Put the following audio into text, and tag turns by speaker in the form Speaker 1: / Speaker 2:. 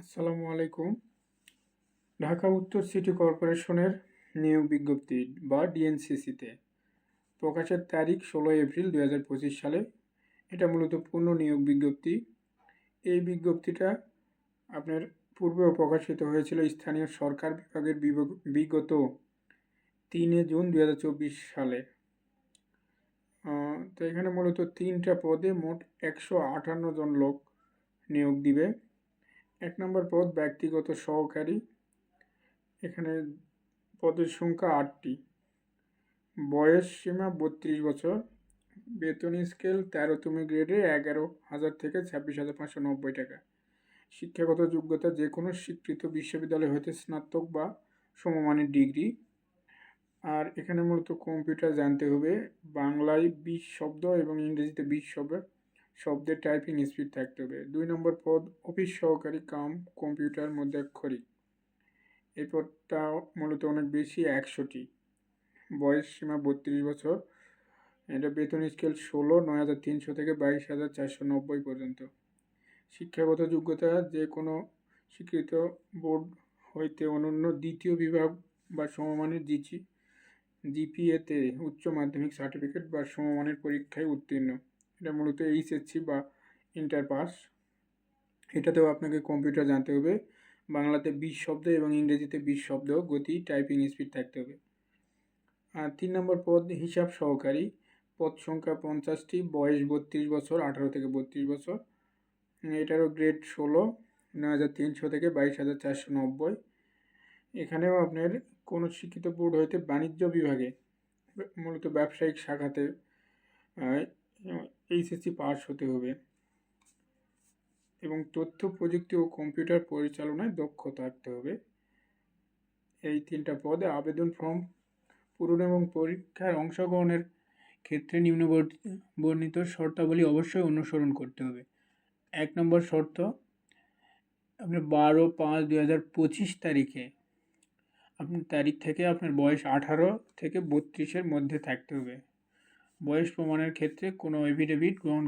Speaker 1: আসসালামু আলাইকুম। ঢাকা উত্তর সিটি কর্পোরেশনের নিয়োগ বিজ্ঞপ্তি বা ডিএনসিসিতে প্রকাশের তারিখ ষোলোই এপ্রিল দু হাজার পঁচিশ সালে। এটা মূলত পূর্ণ নিয়োগ বিজ্ঞপ্তি। এই বিজ্ঞপ্তিটা আপনার পূর্বেও প্রকাশিত হয়েছিল স্থানীয় সরকার বিভাগের বিগত তিনে জুন দু হাজার চব্বিশ সালে। তো এখানে মূলত তিনটা পদে মোট একশো আটান্ন জন লোক নিয়োগ দিবে। এক নম্বর পদ ব্যক্তিগত সহকারী। এখানে পদের সংখ্যা আটটি। বয়স সীমা বত্রিশ বছর। বেতন স্কেল তেরোতম গ্রেডে এগারো হাজার থেকে ছাব্বিশ হাজার পাঁচশো নব্বই টাকা। শিক্ষাগত যোগ্যতা যে কোনো স্বীকৃত বিশ্ববিদ্যালয় হতে স্নাতক বা সমমানের ডিগ্রি। আর এখানে মূলত কম্পিউটার জানতে হবে। বাংলায় বিশ শব্দ এবং ইংরেজিতে বিশ শব্দ। শব্দের টাইপিং স্পিড থাকতে হবে। দুই নম্বর পদ অফিস সহকারী কাম কম্পিউটার মধ্যাক্ষরিক এই পদটা মূলত অনেক বেশি, একশোটি। বয়স সীমা বত্রিশ বছর। এটা বেতন স্কেল ষোলো, নয় হাজার তিনশো থেকে বাইশ হাজার চারশো নব্বই পর্যন্ত। শিক্ষাগত যোগ্যতা, যে কোনো স্বীকৃত বোর্ড হইতে অনন্য দ্বিতীয় বিভাগ বা সমমানের জিচি জিপিএতে উচ্চ মাধ্যমিক সার্টিফিকেট বা সমমানের পরীক্ষায় উত্তীর্ণ। এটা মূলত এইচএসসি বা ইন্টার পাস এটাতেও আপনাকে কম্পিউটার জানতে হবে। বাংলাতে বিশ শব্দ এবং ইংরেজিতে বিশ শব্দ, গতি টাইপিং স্পিড থাকতে হবে। আর তিন নম্বর পদ, হিসাব সহকারী। পদ সংখ্যা পঞ্চাশটি, বয়স বত্রিশ বছর, আঠারো থেকে বত্রিশ বছর। এটারও গ্রেড ষোলো, নয় হাজার তিনশো থেকে বাইশ হাজার চারশো নব্বই। এখানেও আপনার কোনো শিক্ষিত বোর্ড হইতে বাণিজ্য বিভাগে, মূলত ব্যবসায়িক শাখাতে এইচএসসি পাস হতে হবে। এবং তথ্য, প্রযুক্তি ও কম্পিউটার পরিচালনায় দক্ষ থাকতে হবে। এই তিনটা পদে আবেদন ফর্ম পূরণ এবং পরীক্ষার অংশগ্রহণের ক্ষেত্রে নিম্ন বর্ণিত শর্তাবলী অবশ্যই অনুসরণ করতে হবে। এক নম্বর শর্ত, আপনার বারো পাঁচ দুই হাজার পঁচিশ তারিখে আপনার তারিখ থেকে আপনার বয়স আঠারো থেকে বত্রিশের মধ্যে থাকতে হবে। বয়স প্রমাণের ক্ষেত্রে কোনো এফিডেভিট গ্রহণ